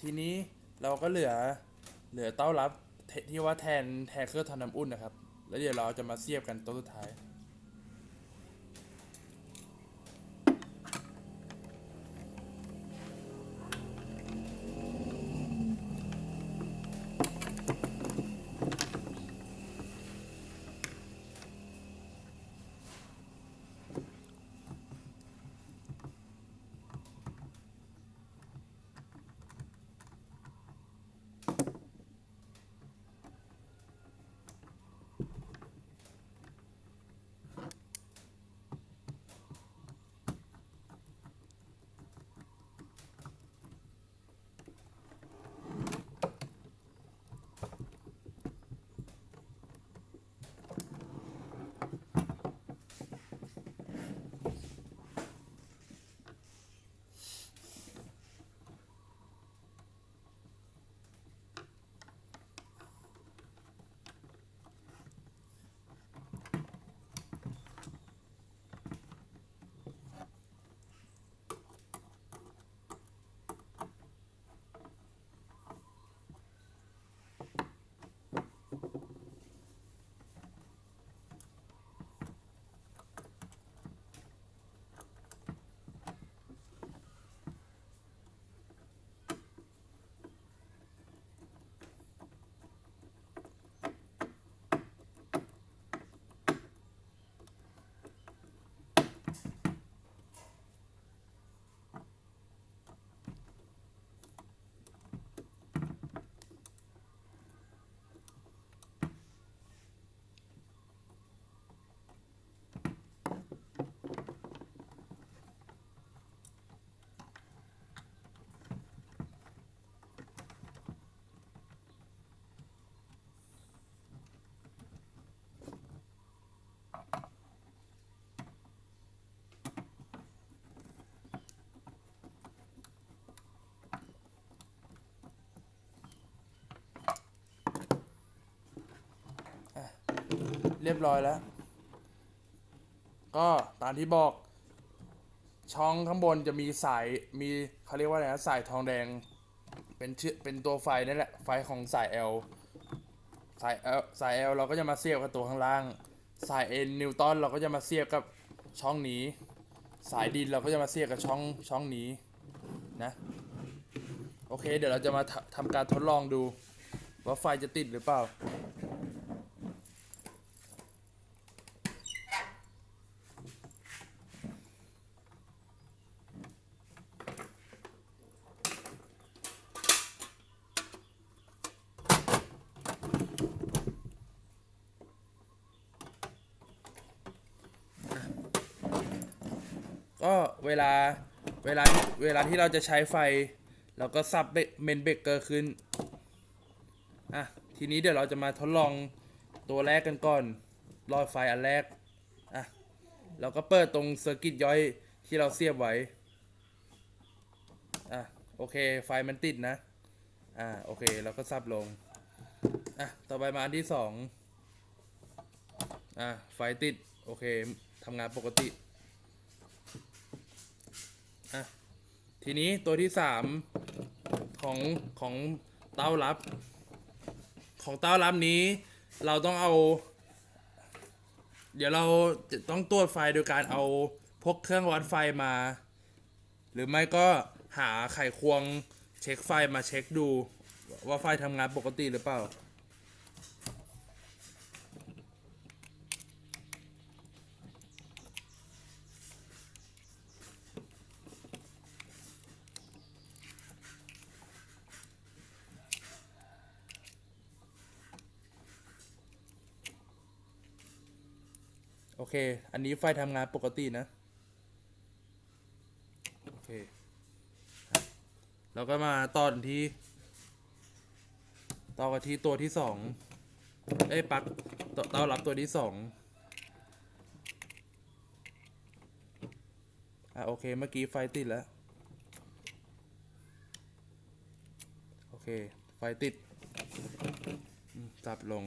ทีนี้เราก็เหลือเหลือเต้ารับทที่ว่าแทนแทนเครื่องทำน้ำอุ่นนะครับ แล้วเดี๋ยวเราจะมาเสียบกันตัวสุดท้าย เรียบร้อยแล้ว ก็ตามที่บอก ช่องข้างบนจะมีสายมีเขาเรียกว่าอะไรนะสายทองแดง เป็นเชื่อเป็นตัวไฟนั่นแหละ ไฟของสาย L สาย L สาย L เราก็จะมาเสียบกับตัวข้างล่าง สาย N นิวตันเราก็จะมาเสียบกับช่องนี้ สายดินเราก็จะมาเสียบกับช่องช่องนี้นะโอเค เดี๋ยวเราจะมาทำทำการทดลองดู ว่าไฟจะติดหรือเปล่า ก็เวลาเวลาเวลาที่เราจะใช้ไฟ เราก็ซับเมนเบเกอร์ขึ้น อะ ทีนี้เดี๋ยวเราจะมาทดลองตัวแรกกันก่อนหลอดไฟอันแรก อะ เราก็เปิดตรงเซอร์กิตย่อยที่เราเสียบไว้ อะ โอเค ไฟมันติดนะ อ่าโอเค เราก็ซับลง อะ ต่อไปมาอันที่สองอะ ไฟติด โอเคทำงานปกติ อะทีนี้ตัวที่สามของของเต้ารับ ของเต้ารับนี้ เราต้องเอา เดี๋ยวเราจะต้องตรวจไฟโดยการเอาพกเครื่องวัดไฟมา หรือไม่ก็หาไขควงเช็คไฟมาเช็คดู ว่าไฟทำงานปกติหรือเปล่า เค อันนี้ไฟทำงานปกตินะ โอเคครับเราก็มาต่อที่ต่อกันที่ตัวที่สองเอ้ยปักเต้ารับตัวที่สองอะโอเค เมื่อกี้ไฟติดแล้ว โอเค ไฟติดอืมจับลง